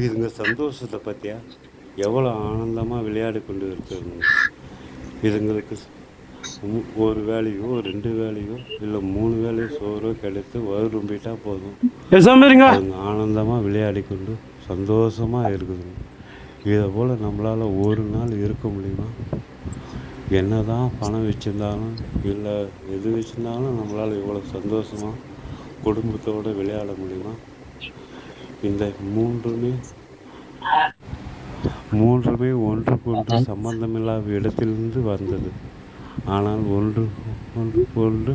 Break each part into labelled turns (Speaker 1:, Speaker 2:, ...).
Speaker 1: இதுங்க சந்தோஷத்தை பற்றியா எவ்வளோ ஆனந்தமாக விளையாடி கொண்டு இருக்கிறது இதுங்களுக்கு ஒரு வேலையோ ரெண்டு வேலையோ இல்லை மூணு வேலையோ சோறோ கிடைத்து வறும்பிட்டா போதும். அதுங்க ஆனந்தமாக விளையாடி கொண்டு சந்தோஷமாக இருக்குதுங்க. இதை போல் நம்மளால் ஒரு நாள் இருக்க முடியுமா? என்னதான் பணம் வச்சுருந்தாலும் இல்லை எது வச்சுருந்தாலும் நம்மளால் இவ்வளோ சந்தோஷமாக குடும்பத்தோடு விளையாட முடியுமா? இந்த மூன்றுமே மூன்றுமே ஒன்றுக்கொன்று சம்பந்தமில்லாத இடத்திலிருந்து வந்தது. ஆனால் ஒன்று ஒன்று ஒன்று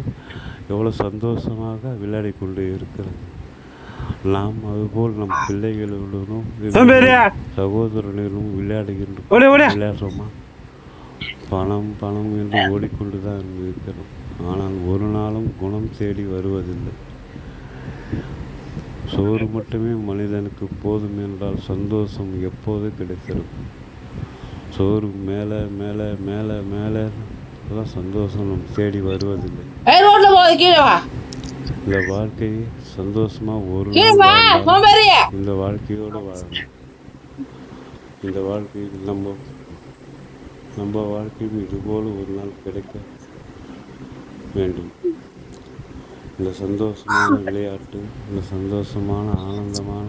Speaker 1: எவ்வளோ சந்தோஷமாக விளையாடி கொண்டு இருக்கிறது. நாம் அதுபோல் நம் பிள்ளைகளுடனும் விளையாடுகின்றோம்
Speaker 2: ஓடி ஓடி.
Speaker 1: விளையாடுறோமா? பணம் பணம் என்று ஓடிக்கொண்டு தான் இருக்கிறோம். ஆனால் ஒரு நாளும் குணம் தேடி வருவதில்லை. சோறு மட்டுமே மனிதனுக்கு போதும் என்றால் சந்தோஷம் எப்போது கிடைத்திடும் சோறு மேலே மேலே மேலே மேலே. தான் சந்தோஷம் நம் தேடி வருவதில்லை. இந்த வாழ்க்கையை சந்தோஷமாக ஒரு இந்த வாழ்க்கையோடு வாழணும் இந்த வாழ்க்கையில் நம்ம நம்ம வாழ்க்கையும் இதுபோல் ஒரு நாள் கிடைக்க வேண்டும். இந்த சந்தோஷமான விளையாட்டு இந்த சந்தோஷமான ஆனந்தமான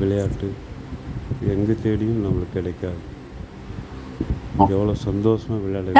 Speaker 1: விளையாட்டு எங்கே தேடியும் நம்மளுக்கு கிடைக்காது. எவ்வளோ சந்தோஷமாக விளையாட